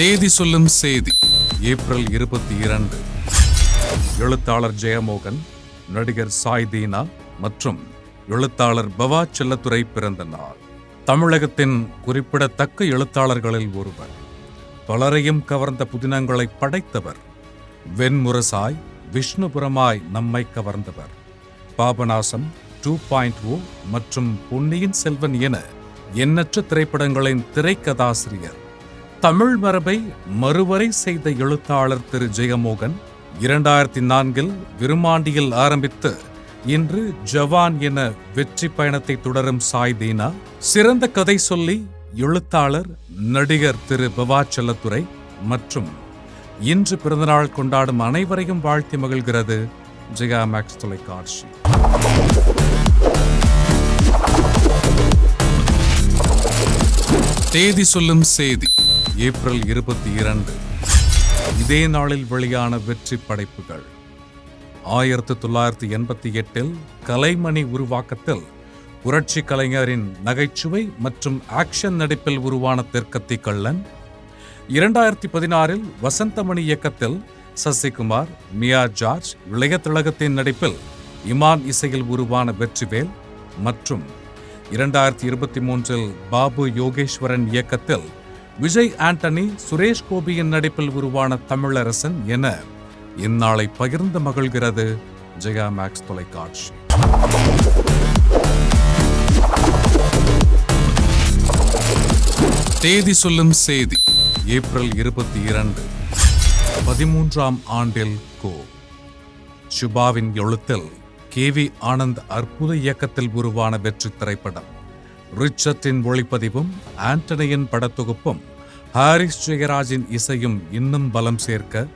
தேதி சொல்லும் செய்தி ஏப்ரல் இருபத்தி இரண்டு. எழுத்தாளர் ஜெயமோகன் நடிகர் சாய் தீனா மற்றும் எழுத்தாளர் பவா செல்லத்துறை பிறந்த நாள். தமிழகத்தின் குறிப்பிடத்தக்க எழுத்தாளர்களில் ஒருவர். பலரையும் கவர்ந்த புதினங்களை படைத்தவர். வெண்முரசாய் விஷ்ணுபுரமாய் நம்மை கவர்ந்தவர். பாபநாசம் டூ பாயிண்ட் ஓ மற்றும் பொன்னியின் செல்வன் என எண்ணற்ற திரைப்படங்களின் திரைக்கதாசிரியர். தமிழ் மரபை மறுவரை செய்த எழுத்தாளர் திரு ஜெயமோகன் இரண்டாயிரத்தி நான்கில் விருமாண்டியில் ஆரம்பித்து இன்று ஜவான் என வெற்றி பயணத்தை தொடரும் சாய் தீனா. சிறந்த கதை சொல்லி எழுத்தாளர் நடிகர் திரு பவாச்சலத்துறை மற்றும் இன்று பிறந்தநாள் கொண்டாடும் அனைவரையும் வாழ்த்தி மகிழ்கிறது ஜெயா மேக்ஸ் தொலைக்காட்சி. தேதி சொல்லும் செய்தி. ஏப்ரல் இருபத்தி இரண்டு இதே நாளில் வெளியான வெற்றி படைப்புகள். ஆயிரத்து தொள்ளாயிரத்தி எண்பத்தி எட்டில் கலைமணி உருவாக்கத்தில் புரட்சி கலைஞரின் நகைச்சுவை மற்றும் ஆக்ஷன் நடிப்பில் உருவான தெற்கத்தி கள்ளன். இரண்டாயிரத்தி பதினாறில் வசந்தமணி இயக்கத்தில் சசிகுமார் மியா ஜார்ஜ் இளைய திலகத்தின் நடிப்பில் இமான் இசையில் உருவான வெற்றிவேல் மற்றும் இரண்டாயிரத்தி இருபத்தி மூன்றில் பாபு யோகேஸ்வரன் இயக்கத்தில் விஜய் ஆண்டனி சுரேஷ் கோபியின் நடிப்பில் உருவான தமிழரசன் என இந்நாளை பகிர்ந்து மகிழ்கிறது ஜெயா மேக்ஸ் தொலைக்காட்சி. தேதி சொல்லும் செய்தி ஏப்ரல் இருபத்தி இரண்டு பதிமூன்றாம் ஆண்டில் கோ. சுபாவின் எழுத்தில் கே வி ஆனந்த் அற்புத இயக்கத்தில் உருவான வெற்றி திரைப்படம். ரிச்சத்தின் ஒளிப்பதிவும் ஆண்டனியின் படத்தொகுப்பும் ஹாரிஸ் ஜெயராஜின் இசையும் இன்னும் பலம் சேர்க்க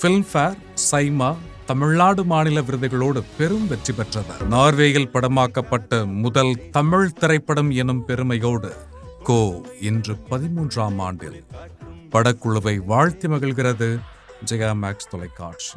ஃபில்ம்ஃபேர் சைமா தமிழ்நாடு மாநில விருதுகளோடு பெரும் வெற்றி பெற்றது நார்வேயில் படமாக்கப்பட்ட முதல் தமிழ் திரைப்படம் எனும் பெருமையோடு கோ இன்று பதிமூன்றாம் ஆண்டில் படக்குழுவை வாழ்த்தி மகிழ்கிறது ஜெயா மேக்ஸ் தொலைக்காட்சி.